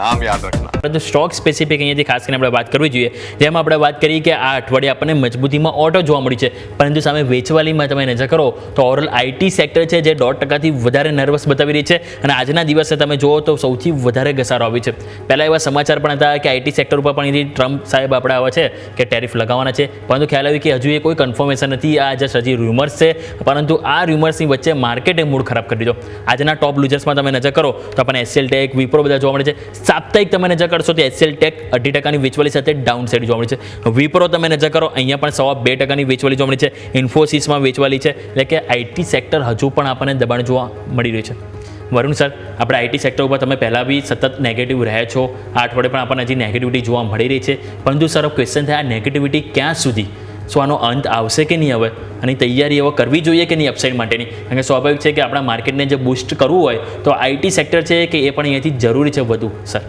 નામ યાદ રાખના. પરંતુ સ્ટોક સ્પેસિફિક અહીંયાથી ખાસ કરીને આપણે વાત કરવી જોઈએ, જેમ આપણે વાત કરી કે આ અઠવાડિયે આપણને મજબૂતીમાં ઓટો જોવા મળી છે, પરંતુ સામે વેચવાલીમાં તમે નજર કરો, તો ઓવરઓલ આઈટી સેક્ટર છે જે દોઢ ટકાથી વધારે નર્વસ બતાવી રહી છે, અને આજના દિવસે તમે જુઓ તો સૌથી વધારે ઘસારો આવ્યો છે. પહેલાં એવા સમાચાર પણ હતા કે આઈટી સેક્ટર ઉપર પણ ટ્રમ્પ સાહેબ આપણે આવે છે કે ટેરિફ લગાવવાના છે, પરંતુ ખ્યાલ આવ્યું કે હજુ એ કોઈ કન્ફર્મેશન નથી, આ જસ્ટ હજી રૂમર્સ છે, પરંતુ આ રૂમર્સની વચ્ચે માર્કેટે મૂડ ખરાબ કરી દીધો. આજના ટોપ લૂઝર્સમાં તમે નજર કરો, તો આપણને એસએલ ટેક વિપ્રો બધા જોવા મળે છે સાપ્તાહિક તમે નજર કરશો તો એસએલ ટેક અઢી ટકાની વેચવાલી સાથે ડાઉન સાઈડ જોવા મળે છે. વિપ્રો તમે નજર કરો, અહીંયા પણ સવા બે ટકાની વેચવાલી જોવા મળી છે. ઇન્ફોસિસમાં વેચવાલી છે. એટલે કે આઈટી સેક્ટર હજુ પણ આપણને દબાણ જોવા મળી રહ્યું છે. વરુણ સર, આપણે આઈટી સેક્ટર ઉપર તમે પહેલાં બી સતત નેગેટિવ રહ્યા છો. આ અઠવાડિયે પણ આપણને હજી નેગેટિવિટી જોવા મળી રહી છે. પરંતુ સર ક્વેશ્ચન થાય, આ નેગેટિવિટી ક્યાં સુધી? શું આનો અંત આવશે કે નહીં હવે? અને તૈયારી હવે કરવી જોઈએ કે નહીં અપસાઇડ માટેની? કારણ કે સ્વાભાવિક છે કે આપણા માર્કેટને જે બૂસ્ટ કરવું હોય, તો આઈટી સેક્ટર છે કે એ પણ અહીંયાથી જરૂરી છે વધુ સર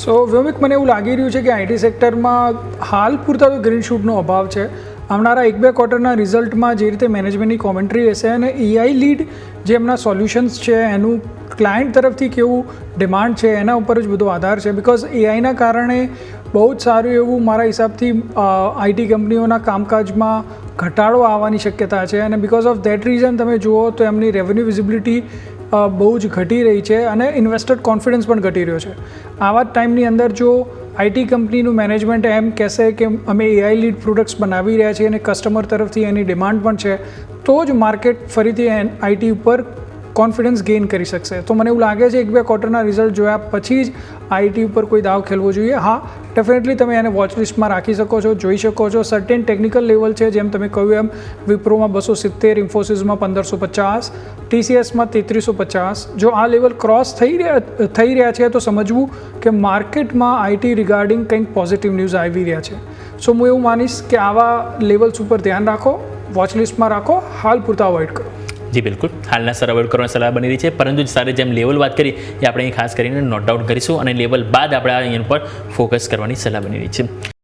સો વ્યોમિક મને એવું લાગી રહ્યું છે કે આઈટી સેક્ટરમાં હાલ પૂરતા તો ગ્રીન શૂટનો અભાવ છે. આવનારા એક બે ક્વાર્ટરના રિઝલ્ટમાં જે રીતે મેનેજમેન્ટની કોમેન્ટ્રી હશે અને એઆઈ લીડ જે એમના સોલ્યુશન્સ છે, એનું ક્લાયન્ટ તરફથી કેવું ડિમાન્ડ છે, એના ઉપર જ બધો આધાર છે. બિકોઝ એઆઈના કારણે બહુ જ સારું એવું મારા હિસાબથી આઈટી કંપનીઓના કામકાજમાં ઘટાડો આવવાની શક્યતા છે અને બિકોઝ ઓફ દેટ રીઝન તમે જુઓ તો એમની રેવન્યુ વિઝિબિલિટી બહુ જ ઘટી રહી છે અને ઇન્વેસ્ટર કોન્ફિડન્સ પણ ઘટી રહ્યો છે. આવા જ ટાઈમની અંદર જો આઈટી કંપનીનું મેનેજમેન્ટ એમ કહેશે કે અમે એઆઈ લીડ પ્રોડક્ટ્સ બનાવી રહ્યા છીએ અને કસ્ટમર તરફથી એની ડિમાન્ડ પણ છે, તો જ માર્કેટ ફરીથી આઈટી ઉપર કોન્ફિડન્સ ગેઇન કરી શકશે. તો મને એવું લાગે છે એક બે ક્વાર્ટરના રિઝલ્ટ જોયા પછી જ આઈટી ઉપર કોઈ દાવ ખેલવો જોઈએ. હા ડેફિનેટલી તમે એને વોચ લિસ્ટમાં રાખી શકો છો, જોઈ શકો છો. સર્ટેન ટેકનિકલ લેવલ છે, જેમ તમે કહ્યું એમ વિપ્રોમાં બસો સિત્તેર ઇન્ફોસિસમાં પંદરસો પચાસ ટીસીએસમાં તેત્રીસો પચાસ. જો આ લેવલ ક્રોસ થઈ રહ્યા થઈ રહ્યા છે, તો સમજવું કે માર્કેટમાં આઈટી રિગાર્ડિંગ કંઈક પોઝિટિવ ન્યૂઝ આવી રહ્યા છે. સો હું એવું માનીશ કે આવા લેવલ્સ ઉપર ધ્યાન રાખો વોચલિસ્ટમાં રાખો, હાલ પૂરતા અવોઇડ કરો. જી, બિલકુલ. હાલના સર અવોઇડ કરવાની સલાહ બની રહી છે. પરંતુ સારે જેમ લેવલ વાત કરી, એ આપણે ખાસ કરીને નોટ ડાઉટ કરીશું અને લેવલ બાદ આપણે અહીંયા પર ફોકસ કરવાની સલાહ બની રહી છે.